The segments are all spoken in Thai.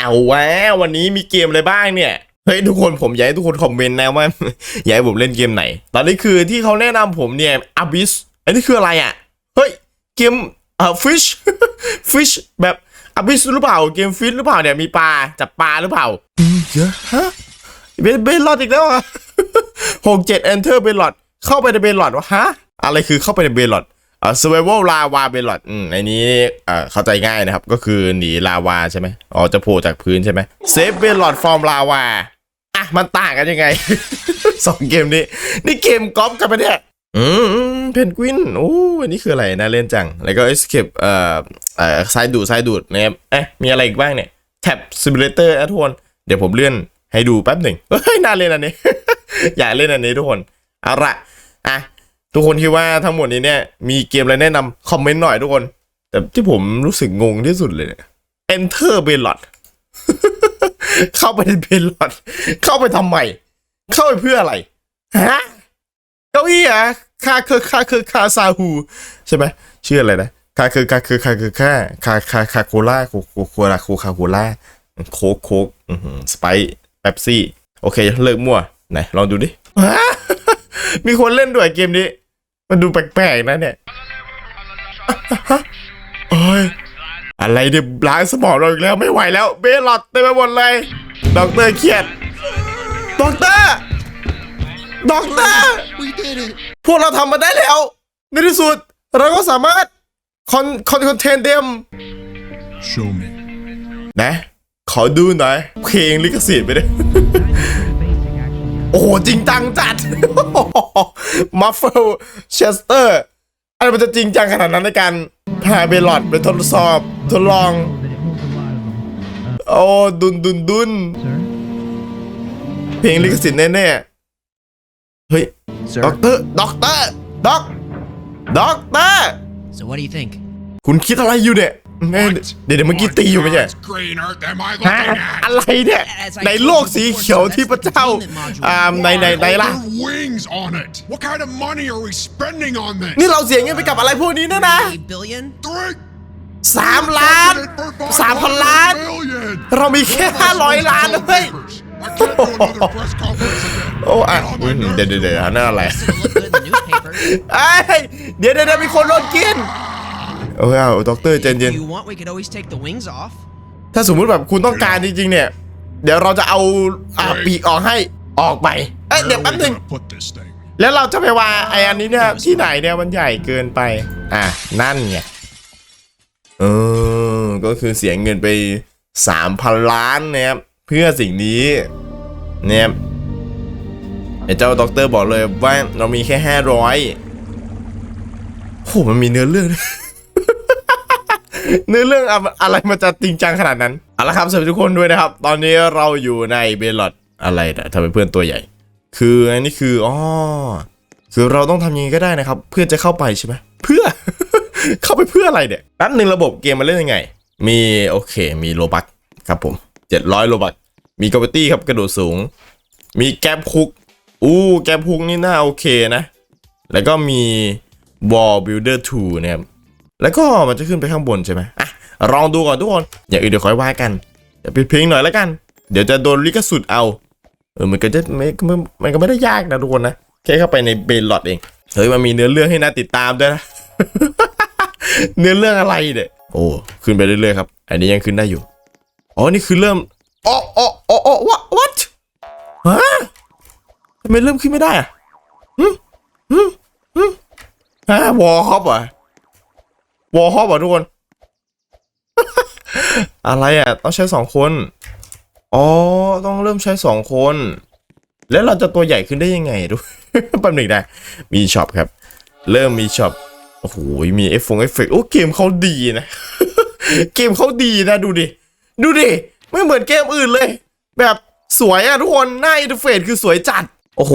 เอาวะวันนี้มีเกมอะไรบ้างเนี่ยเฮ้ยทุกคนผมอยากให้ทุกคนคอมเมนต์นะว่าอยากให้ผมเล่นเกมไหน ตอนนี้คือที่เขาแนะนำผมเนี่ย Abyss อันนี้คืออะไรอะเฮ้ยเกมเอ่อ fish fish แบบ Abyss หรือเปล่าเกมฟิชหรือเปล่าเนี่ยมีปลาจับปลาหรือเปล่าอืมเยอะฮะเบนเบนลอดอีกแล้วอะหกเจ็ด enter เบนลอดเข้าไปในเบนลอดวะฮะอะไรคือเข้าไปในเบนลอด อ่า survival lava เบนลอดอืมอันนี้อ่าเข้าใจง่ายนะครับ ก็คือหนีลาวาใช่ไหมอ๋อจะโผล่จากพื้นใช่ไหม save เบนลอด from lava อะ มันต่างกันยังไง สองเกมนี้ นี่เกมกอล์ฟกันปะเนี่ย อืมเพนกวินโอ้อันนี้คืออะไรน่าเล่นจัง แล้วก็ escape เอ่อเอ่อสายดูดสายดูดนะครับเอ๊ะมีอะไรอีกบ้างเนี่ย tab simulator อะทุกคนเดี๋ยวผมเลื่อนให้ดูแป๊บหนึ่งเฮ้ยน่าเล่นอันนี้ อยากเล่นอันนี้ทุกคนเอาละอะ ทุกคนคิดว่าทั้งหมดนี้เนี่ยมีเกมอะไรแนะนำคอมเมนต์หน่อยทุกคน แต่ที่ผมรู้สึกงงที่สุดเลยเนี่ย enter b e l o t เข้าไปในเบลลอดเข้าไปทำไม เข้าไปเพื่ออะไร ฮะ เก้าอี้อะคาคือคาคือคาซาฮู ใช่ไหมชื่ออะไรนะคาคือคาคือคาคือคาคาคาคาโคล่าโคโคโคลาโคคาโคล่าโคโค้กสไปเป๊ปซี่ โอเค เลิกมั่ว ไหน ลองดูดิ มีคนเล่นด้วยเกมนี้ มันดูแปลกๆนะเนี่ยโอ้ยอะไรเนี่ยล้างสมองเราอีกแล้วไม่ไหวแล้ว เบลลอดเต็มไปหมดเลยด็อกเตอร์เครียดด็อกเตอร์ด็อกเตอร์ We did it. พวกเราทำมาได้แล้ว ในที่สุด เราก็สามารถคอนคอนคอนเทนเดม Show me. นะ ขอดูหน่อยเพลงลิขสิทธิ์ไปด้วย โอ้โหจริงจังจัดมัฟเฟิลเชสเตอร์อะไรมันจะจริงจังขนาดนั้นในการพาเบลลอดไปทดสอบทดลอง โอ้ดุนดุนดุนเพลงลิขสิทธิ์แน่ๆ เฮ้ยด็อกเตอร์ด็อกเตอร์ด็อกด็อกเตอร์ So what do you think? คุณคิดอะไรอยู่เนี่ยแม่ เดี๋ยวเดี๋ยวเมื่อกี้ตีอยู่ไม่ใช่ What green earth am I ฮะ looking at? อะไรเนี่ยในโลกสีเขียวที่พระเจ้าอ่าในในในล่ะ There are wings on it. What kind of money are we spending on this? นี่เราเสียเงินไปกับอะไรพวกนี้นะนะ A billion? Three สามล้านสามพันล้าน million. เรามีแค่ห้าร้อยล้านนะเฮ้ย I can't do another press conference again. โอ้อะ Get on อื my มเดี๋ยวเดี๋ยวเดี๋ยวนั่นอะไร Doesn't look good in the newspaper. เอ้ยเดี๋ยวเดี๋ยวเดี๋ยวมีคนโดนกิน โอ้ยเอาด็อกเตอร์ใจเย็น If you want, we could always take the wings off. ถ้าสมมุติแบบคุณต้องการจริงๆเนี่ย เดี๋ยวเราจะเอาอ่าปีกออกให้ออกไป เอ้ย Where เดี๋ยว are แป๊บ we นึง gonna put this thing? แล้วเราจะไปวางไออันนี้เนี่ยที่ไหนเนี่ยมันใหญ่เกินไป อะนั่นไงเออก็คือเสียเงินไปสามพันล้านนะครับเพื่อสิ่งนี้เนี่ยไอ้เจ้าด็อกเตอร์บอกเลยว่าเรามีแค่ห้าร้อยโหมันมีเนื้อเรื่องด้วย เนื้อเรื่องอะไรมันจะจริงจังขนาดนั้นเอาละครับสวัสดีทุกคนด้วยนะครับ ตอนนี้เราอยู่ในเบลลอดอะไรนะทำไมเพื่อนตัวใหญ่ คืออันนี้คืออ๋อคือเราต้องทำยังไงก็ได้นะครับ เพื่อจะเข้าไปใช่ไหมเพื่อ เข้าไปเพื่ออะไรเนี่ยแป๊บหนึ่งระบบเกมมันเล่นยังไง มีโอเค มีโลบักครับผม700โลบักมีกราฟตี้ครับกระโดดสูง มีแกปคุกอู้แกปคุกนี่น่าโอเคนะ แล้วก็มี Wall Builder 2 นะครับ แล้วก็มันจะขึ้นไปข้างบนใช่ไหมอะลองดูก่อนทุกคนอย่าอื่นเดี๋ยวค่อยว่ากันเดี๋ยวปิดเพลงหน่อยแล้วกัน เดี๋ยวจะโดนลิขสิทธิ์เอาเออมันก็จะไม่มันก็ไม่ได้ยากนะทุกคนนะแค่เข้าไปในเบลลอดเองเฮ้ยมันมีเนื้อเรื่องให้น่าติดตามด้วยนะเนื้อเรื่องอะไรเนี่ยโอ้ขึ้นไปเรื่อยๆครับ อันนี้ยังขึ้นได้อยู่อ๋อนี่คือเริ่มอ๋ออ๋ออ๋ออ๋อ what what ฮะทำไมเริ่มขึ้นไม่ได้อะฮึฮึฮึฮะวอลฮอปเหรอ วอลฮอปเหรอทุกคน อะไรอะ ต้องใช้สองคน อ๋อ ต้องเริ่มใช้สองคน แล้วเราจะตัวใหญ่ขึ้นได้ยังไงดูแป๊บหนึ่งนะมีช็อปครับ เริ่มมีช็อป โอ้โห มีเอฟฟงเอฟเฟกต์โอ้เกมเขาดีนะ เกมเขาดีนะดูดิ ดูดิ ไม่เหมือนเกมอื่นเลย แบบสวยอะทุกคน หน้าอินเทอร์เฟซคือสวยจัด โอ้โห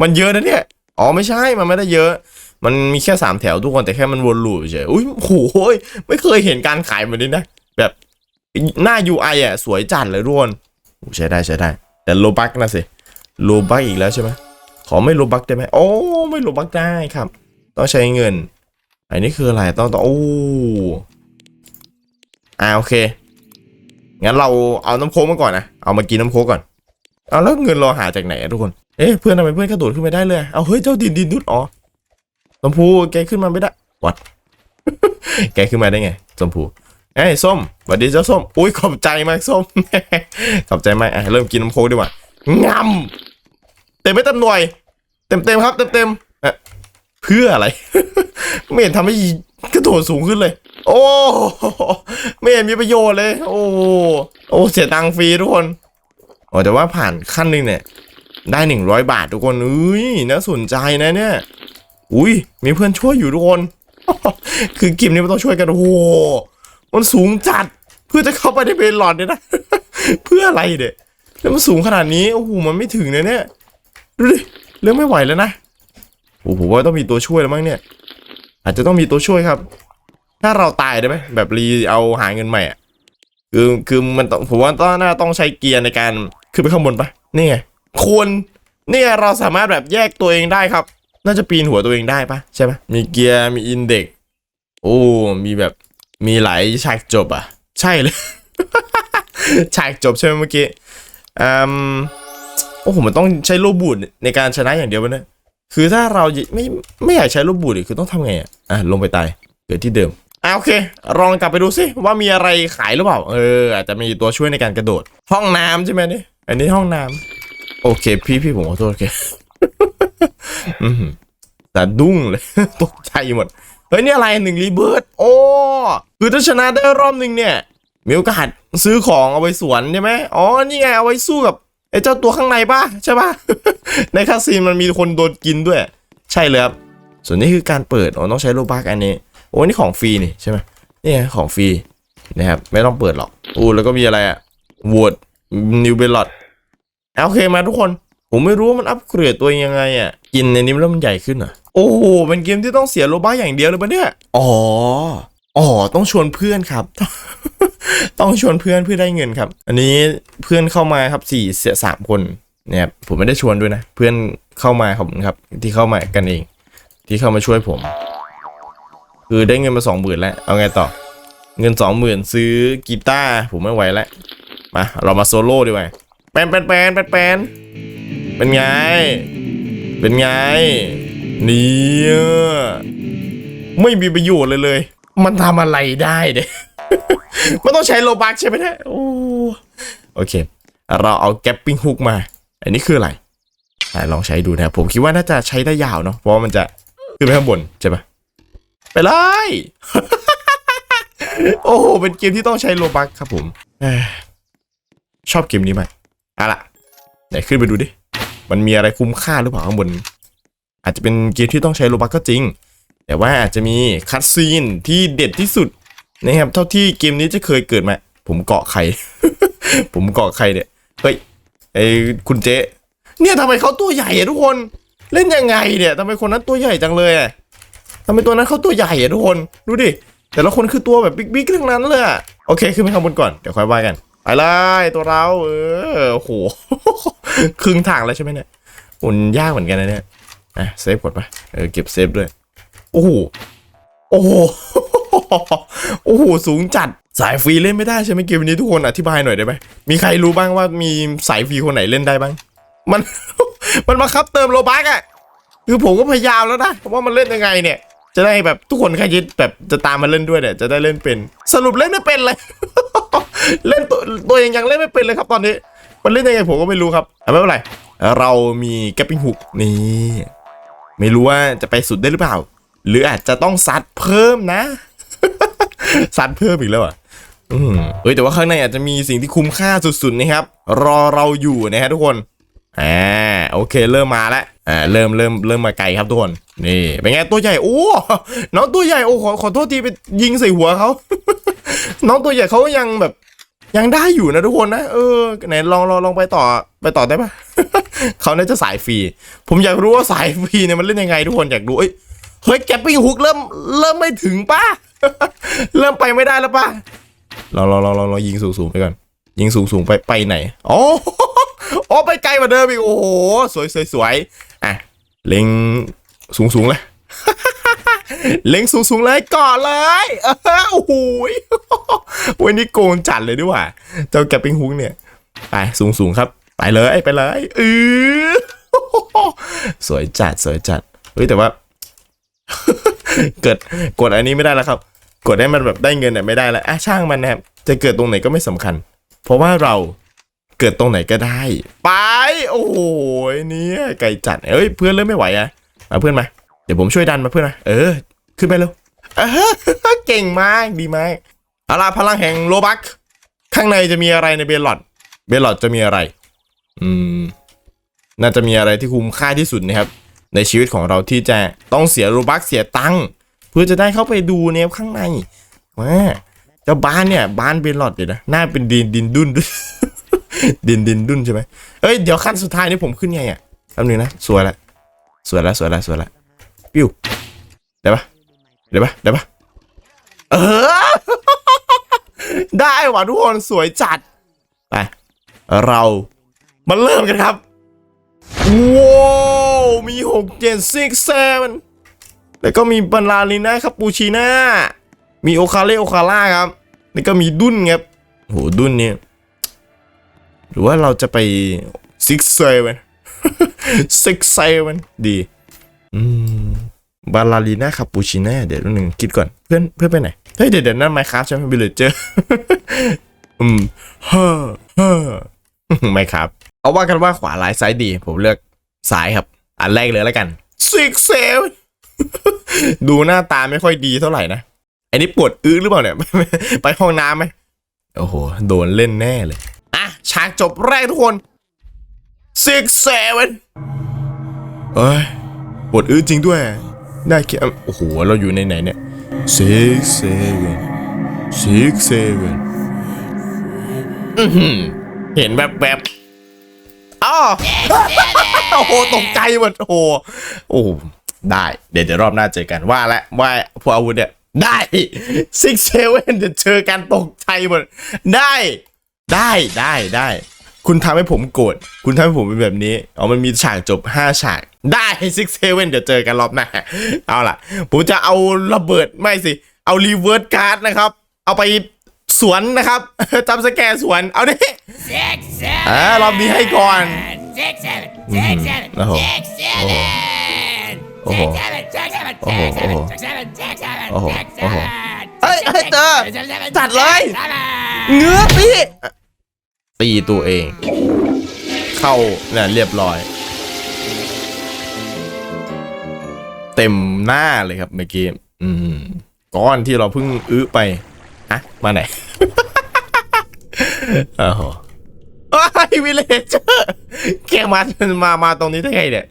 มันเยอะนะเนี่ย อ๋อไม่ใช่ มันไม่ได้เยอะ มันมีแค่สามแถวทุกคนแต่แค่มันวนลูปเฉยอุ้ยโอ้โหไม่เคยเห็นการขายแบบนี้นะ แบบหน้า UI อะสวยจัดเลยทุกคนใช้ได้ใช้ได้ แต่โลบักนะสิโลบักอีกแล้วใช่ไหมขอไม่โลบักได้ไหมโอ้ไม่โลบักได้ครับ ต้องใช้เงิน อันนี้คืออะไรต้องต้องโอ้อ่าโอเคงั้นเราเอาน้ำโค้กมาก่อนนะเอามากินน้ำโค้กก่อนเอาแล้วเงินเราหาจากไหนทุกคนเอ๊ะเพื่อนทำไมเพื่อนกระโดดขึ้นไปได้เลยเอาเฮ้ยเจ้าดินดินนุดอ๋อ ชมพูแกขึ้นมาไม่ได้วัดแกขึ้นมาได้ไงชมพูเอ้ยส้มสวัสดีเจ้าส้มอุ้ยขอบใจมากส้มขอบใจมากอะเริ่มกินน้ำโค้กดีกว่างำเต็มไม่เต็มหน่วย เต็มเต็มครับ เต็มเต็มเพื่ออะไร ไม่เห็นทำให้กระโดดสูงขึ้นเลย โอ้ไม่เห็นมีประโยชน์เลย โอ้โอ้เสียตังค์ฟรีทุกคนโอ้แต่ว่าผ่านขั้นหนึ่งเนี่ย ได้หนึ่งร้อยบาททุกคนอุ้ยน่าสนใจนะเนี่ย อุ้ยมีเพื่อนช่วยอยู่ทุกคน คือกิมนี้มันต้องช่วยกัน โอ้โหมันสูงจัด เพื่อจะเข้าไปในเบนหลอดเนี่ยนะ เพื่ออะไรเด็แล้วมันสูงขนาดนี้ โอ้โห มันไม่ถึงเลยเนี่ย ดูดิ เริ่มไม่ไหวแล้วนะ โอ้โหว่าต้องมีตัวช่วยแล้วมั้งเนี่ย อาจจะต้องมีตัวช่วยครับ ถ้าเราตายได้ไหม แบบรีเอาหาเงินใหม่อะคือ คือมันต้อง ผมว่าต้องน่าต้องใช้เกียร์ในการขึ้นไปข้างบนปะนี่ไง ควรนี่เราสามารถแบบแยกตัวเองได้ครับ น่าจะปีนหัวตัวเองได้ปะใช่ปะมีเกียร์มีอินเด็กโอ้ มีแบบมีหลายฉากจบอะ ใช่เลยฉากจบใช่ไหมเมื่อกี้อืมโอ้โหมันต้องใช้โลบูดในการชนะอย่างเดียววะเนี่ยคือถ้าเราไม่ไม่อยากใช้ลูกบูดคือต้องทำไงอะอะลงไปตายเกิดที่เดิมอะโอเคลองกลับไปดูสิว่ามีอะไรขายหรือเปล่า เอออาจจะมีตัวช่วยในการกระโดด ห้องน้ำใช่ไหมนี่อันนี้ห้องน้ำโอเค พี่พี่ผมขอโทษโอเค แต่ดุ้งเลยตกใจหมด เฮ้ย นี่อะไรหนึ่งรีเบิร์ดโอ้ คือถ้าชนะได้รอบหนึ่งเนี่ย มีโอกาสซื้อของเอาไปสวนใช่ไหมอ๋อ นี่ไงเอาไว้สู้กับไอ้เจ้าตัวข้างในป่ะใช่ป่ะ ในคาซีนมันมีคนโดนกินด้วย ใช่เลยครับ ส่วนนี้คือการเปิด อ๋อ ต้องใช้โลบักอันนี้ โอ้นี่ของฟรีนี่ใช่ไหมนี่ไงของฟรีนะครับไม่ต้องเปิดหรอกอู้แล้วก็มีอะไรอะวอดนิวเบลลอดโอเคมาทุกคน ผมไม่รู้ว่ามันอัปเกรดตัวเองยังไงอะกินในนี้แล้วมันใหญ่ขึ้นเหรอโอ้โหเป็นเกมที่ต้องเสียโลบักอย่างเดียวเลยปะเนี่ย อ๋อ อ๋อ ต้องชวนเพื่อนครับ ต้องชวนเพื่อนเพื่อได้เงินครับ อันนี้เพื่อนเข้ามาครับสี่เสียสามคนเนี่ยครับผมไม่ได้ชวนด้วยนะ เพื่อนเข้ามาขอบคุณครับ ที่เข้ามากันเอง ที่เข้ามาช่วยผม คือได้เงินมาสองหมื่นแล้ว เอาไงต่อ เงินสองหมื่นซื้อกีตาร์ผมไม่ไหวแล้ว มา เรามาโซโล่ดีกว่าแปนแปนแปนแปนแปน เป็นไง เป็นไง เนี่ยไม่มีประโยชน์เลยเลย มันทำอะไรได้เด้มันต้องใช้โลบักใช่ไหมเนี่ยโอ้โอเค เราเอาแกปปิ้งฮุกมา อันนี้คืออะไรอะลองใช้ดูนะครับผมคิดว่าน่าจะใช้ได้ยาวเนาะเพราะว่ามันจะขึ้นไปข้างบนใช่ปะไปเลยโอ้โหเป็นเกมที่ต้องใช้โลบักครับผมเอ้ยชอบเกมนี้ไหมเอาล่ะไหนขึ้นไปดูดิ มันมีอะไรคุ้มค่าหรือเปล่าข้างบน อาจจะเป็นเกมที่ต้องใช้โลบักก็จริง แต่ว่าอาจจะมีคัตซีนที่เด็ดที่สุดนะครับเท่าที่เกมนี้จะเคยเกิดมา ผมเกาะใคร ผมเกาะใครเนี่ยเฮ้ยไอ้คุณเจ๊เนี่ยทำไมเขาตัวใหญ่อะทุกคนเล่นยังไงเนี่ยทำไมคนนั้นตัวใหญ่จังเลยอะทำไมตัวนั้นเขาตัวใหญ่อะทุกคน ดูดิ แต่ละคนคือตัวแบบบิ๊กๆทั้งนั้นเลยอะโอเคขึ้นไปข้างบนก่อน เดี๋ยวค่อยว่ากัน ไปเลยตัวเรา เออโอ้โหครึ่งทางแล้วใช่ไหมเนี่ยอุ่นยากเหมือนกันนะเนี่ยอะเซฟกดไปเออเก็บเซฟด้วยโอ้โหโอ้โหโอ้โหสูงจัดสายฟรีเล่นไม่ได้ใช่ไหมเกมนี้ทุกคนอธิบายหน่อยได้ไหมมีใครรู้บ้างว่ามีสายฟรีคนไหนเล่นได้บ้าง มันมันมาคับเติมโลบักอะคือผมก็พยายามแล้วนะว่ามันเล่นยังไงเนี่ย จะได้แบบทุกคนใครยึดแบบจะตามมาเล่นด้วยเนี่ยจะได้เล่นเป็น สรุปเล่นไม่เป็นเลย เล่นตัวตัวเองยังเล่นไม่เป็นเลยครับตอนนี้ มันเล่นยังไงผมก็ไม่รู้ครับไม่เป็นไรเรามีแกปปิ้งฮุกนี่ไม่รู้ว่าจะไปสุดได้หรือเปล่า หรืออาจจะต้องซัดเพิ่มนะซัดเพิ่มอีกแล้วอะอืมเฮ้ยแต่ว่าข้างในอาจจะมีสิ่งที่คุ้มค่าสุดๆนะครับ รอเราอยู่นะฮะทุกคน อ่าโอเคเริ่มมาแล้วอ่าเริ่มเริ่มเริ่มมาไกลครับทุกคนนี่เป็นไงตัวใหญ่โอ้น้องตัวใหญ่โอ้ขอขอโทษทีไปยิงใส่หัวเขาน้องตัวใหญ่เขาก็ยังแบบยังได้อยู่นะทุกคนนะเออไหนลองลองลองไปต่อไปต่อได้ปะเขาน่าจะสายฟรีผมอยากรู้ว่าสายฟรีเนี่ยมันเล่นยังไงทุกคนอยากดูเอ้ยเฮ้ยแกปปิ้งฮุกเริ่มเริ่มไม่ถึงป่ะเริ่มไปไม่ได้แล้วป่ะเราเราเราเรายิงสูงสูงไปก่อนยิงสูงสูงไปไปไหนอ๋อ โอ๋อไปไกลกว่าเดิมอีก โอ้โห สวยสวยสวยอะ เล็งสูงสูงเลย เล็งสูงๆเลยก่อนเลยโอ้โหยวันนี้โกงจัดเลยดีกว่าเจ้าแกปปิ้งฮุกเนี่ย ไปสูงๆครับ ไปเลยไปเลยเออสวยจัดสวยจัด เฮ้ยแต่ว่า เกิดกดอันนี้ไม่ได้แล้วครับ กดให้มันแบบได้เงินเนี่ยไม่ได้แล้วอะช่างมันนะครับจะเกิดตรงไหนก็ไม่สำคัญ เพราะว่าเรา เกิดตรงไหนก็ได้ ไป โอ้โหเนี่ยไก่จัดเอ้ยเพื่อนเริ่มไม่ไหวอะมาเพื่อนมา เดี๋ยวผมช่วยดันมาเพื่อนมาเออ ขึ้นไปเร็วเออเก่งมากดีมากเอาล่ะพลังแห่งโลบักข้างในจะมีอะไรในเบลลอดเบลลอดจะมีอะไร อืม น่าจะมีอะไรที่คุ้มค่าที่สุดนะครับ ในชีวิตของเราที่จะต้องเสียโลบักเสียตังค์เพื่อจะได้เข้าไปดูเนี่ยข้างในว่าเจ้าบ้านเนี่ยบ้านเบลลอดเลยนะหน้าเป็นดินดินดุนด้วย ดินดินดุนใช่ไหมเอ้ยเดี๋ยวขั้นสุดท้ายนี่ผมขึ้นไงอะแป๊บนึงนะสวยละสวยละสวยละสวยละปิ้วได้ปะได้ปะได้ปะเออได้ว่ะทุกคนสวยจัดไปเรามาเริ่มกันครับว้าวมีหกเจ็ดซิกเซนแล้วก็มีบาลาลิน่าคาปูชิน่ามีโอคาเลโอคาล่าครับแล้วก็มีดุนครับโหดุนเนี่ย หรือว่าเราจะไปซิกเซเวนซิกเซเวนดี อืมบาลาลีน่าคาปูชิน่าเดี๋ยวหนึ่งคิดก่อน เพื่อนเพื่อนไปไหน เฮ้ย เดี๋ยวเดี๋ยวนั่นไมค์ครับใช่ไหมบิลเลเจอร์อืมเฮ้อเฮ้อไม่ครับ เอาว่ากันว่าขวาลายซ้ายดี ผมเลือกซ้ายครับ อันแรกเลยแล้วกันซิกเซลดูหน้าตาไม่ค่อยดีเท่าไหร่นะอ้นี่ปวดอื้อหรือเปล่าเนี่ย ไปห้องน้ำไหมโอ้โห โดนเล่นแน่เลย ฉากจบแรกทุกคน six seven เอ้ยปวดอื้อจริงด้วย ได้แค่โอ้โห เราอยู่ในไหนเนี่ย six seven six seven เห็นแบบแบบอ้อโอ้โห ตกใจหมดโอ้โหโอ้ได้ เดี๋ยวเดี๋ยวรอบหน้าเจอกันว่าและว่าพวกอาวุธเนี่ยได้ six seven จะเจอกันตกใจหมดได้ ได้ได้ได้ คุณทำให้ผมโกรธคุณทำให้ผมเป็นแบบนี้อ๋อมันมีฉากจบ 5 ฉาก ได้ซิกเซเว่นเดี๋ยวเจอกันรอบหน้า เอาล่ะ ผมจะเอาระเบิดไม่สิ เอารีเวิร์สการ์ดนะครับ เอาไปสวนนะครับจำสแกร์สวน เอาดิ Six, seven, อ่ารอบนี้ให้ก่อน six, seven, six, seven, Oh. six, seven, Oh. six, seven, six, seven, Oh. six, seven, Oh. six, seven, six, seven, Oh. six, Oh. seven, เอ้ย six, เอ้ย six, เจอ six, seven, จัดเลย six, seven. เงื้อตี ตีตัวเอง เข้าเนี่ยเรียบร้อย เต็มหน้าเลยครับเมื่อกี้อืมก้อนที่เราเพิ่งอื้อไปอะมาไหนโอ้โหไอ้วิเลเจอร์แกมามามาตรงนี้ได้ไงเนี่ย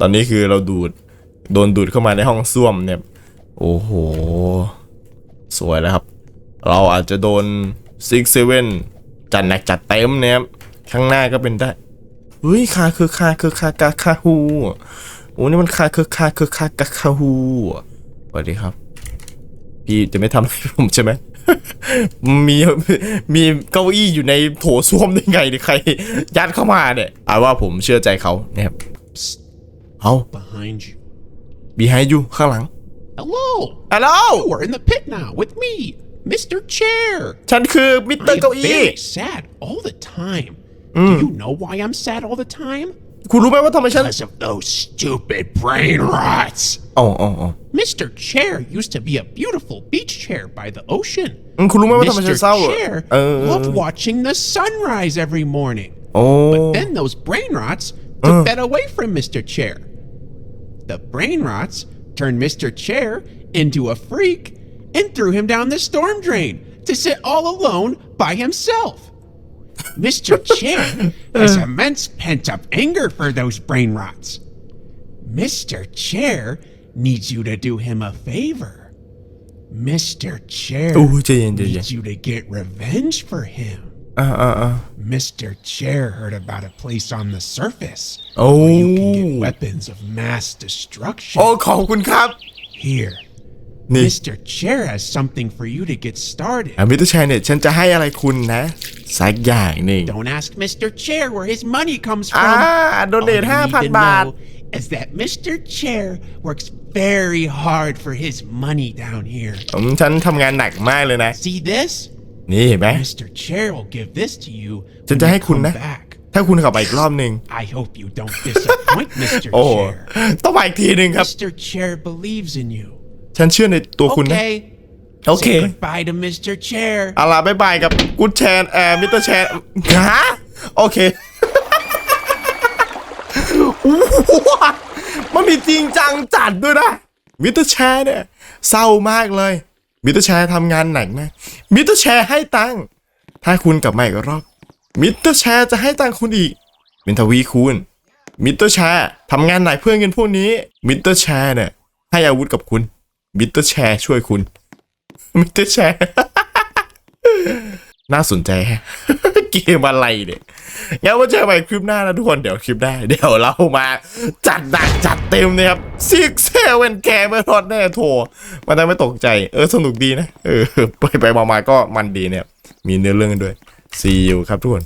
ตอนนี้คือเราดูด โดนดูดเข้ามาในห้องส้วมเนี่ย โอ้โห สวยแล้วครับ เราอาจจะโดนซิกเซเว่น จัดหนักจัดเต็มเนี่ยครับข้างหน้าก็เป็นได้เฮ้ยคาคือคาคือคากาคาฮูโอ้นี่มันคาคือคาคือคากาคาฮูสวัสดีครับ พี่จะไม่ทำให้ผมใช่ไหมมีมีเก้าอี้อยู่ในโถส้วมได้ไงเนี่ยใคร ยัดเข้ามาเนี่ยเอาว่าผมเชื่อใจเขาเนี่ยครับเอา behind you. behind you ข้างหลัง Hello! ฮัลโหล You are in the pit now with me, Mr. Chair. ฉันคือมิสเตอ I ร์เก้า am อี้ very sad all the time. Do you know why I'm sad all the time? คุณรู้ไหมว่าทำไมฉัน Because of those stupid brain rots. อ๋ออ๋ออ๋อ Mr. Chair used to be a beautiful beach chair by the ocean. อืมคุณรู้ไหมว่าทำไมฉัน Mr. เศร้าอ่ะ Chair เออ loved watching the sunrise every morning. โอ้ Then those brain rots took that away from Mr. Chair. The brain rots turned Mr. Chair into a freak and threw him down the storm drain to sit all alone by himself. Mr. Chair has immense pent up anger for those brain rots. Mr. Chair needs you to do him a favor. Mr. Chair โอ้ใจเย็นใจเย็น needs you to get revenge for him. อ่าอ่าอ่า Mr. Chair heard about a place on the surface โอ้ where you can get weapons of mass destruction. โอ้ขอบคุณครับ Here, นี่ Mr. Chair has something for you to get started. อ่ะมิสเตอร์ชายเนี่ยฉันจะให้อะไรคุณนะสักอย่างหนึ่ง Don't ask Mr. Chair where his money comes อ่า from. โดเนท All you ห้า need พัน to บาท know is that Mr. Chair works very hard for his money down here. ผมฉันทำงานหนักมากเลยนะ See this? นี่เห็นไหม Mr. Chair will give this to you ฉัน when จะ you ให้คุณ come นะ back. ถ้าคุณกลับมาอีกรอบหนึ่ง I hope you don't disappoint Mr. โอ้โห Chair. ต้องมาอีกทีหนึ่งครับ Mr. Chair believes in you. ฉันเชื่อในตัวคุณนะ Okay. โอเค Say goodbye to Mr. Chair. เอาล่ะบายบายกับกูดแชนเอ่อมิสเตอร์แชนฮะโอเคว้ามันมีจริงจังจัดด้วยนะมิสเตอร์แชร์เนี่ยเศร้ามากเลยมิสเตอร์แชร์ทำงานหนักมากมิสเตอร์แชร์ให้ตังค์ถ้าคุณกลับมาอีกรอบมิสเตอร์แชร์จะให้ตังค์คุณอีกเป็นทวีคูณมิสเตอร์แชร์ทำงานหนักเพื่อเงินพวกนี้มิสเตอร์แชร์เนี่ยให้อาวุธกับคุณ มิสเตอร์แชร์ช่วยคุณมิสเตอร์แชร์น่าสนใจแฮะเกมอะไรเนี่ยงั้นว่าเจอใหม่คลิปหน้านะทุกคนเดี๋ยวคลิปหน้าเดี๋ยวเรามาจัดหนักจัดเต็มเนี่ยครับซิกเซเว่นแกไม่รอดแน่โถมันได้ไม่ตกใจ เออสนุกดีนะ เออ ไปไปมาๆก็มันดีเนี่ย มีเนื้อเรื่องกันด้วย see you ครับทุกคน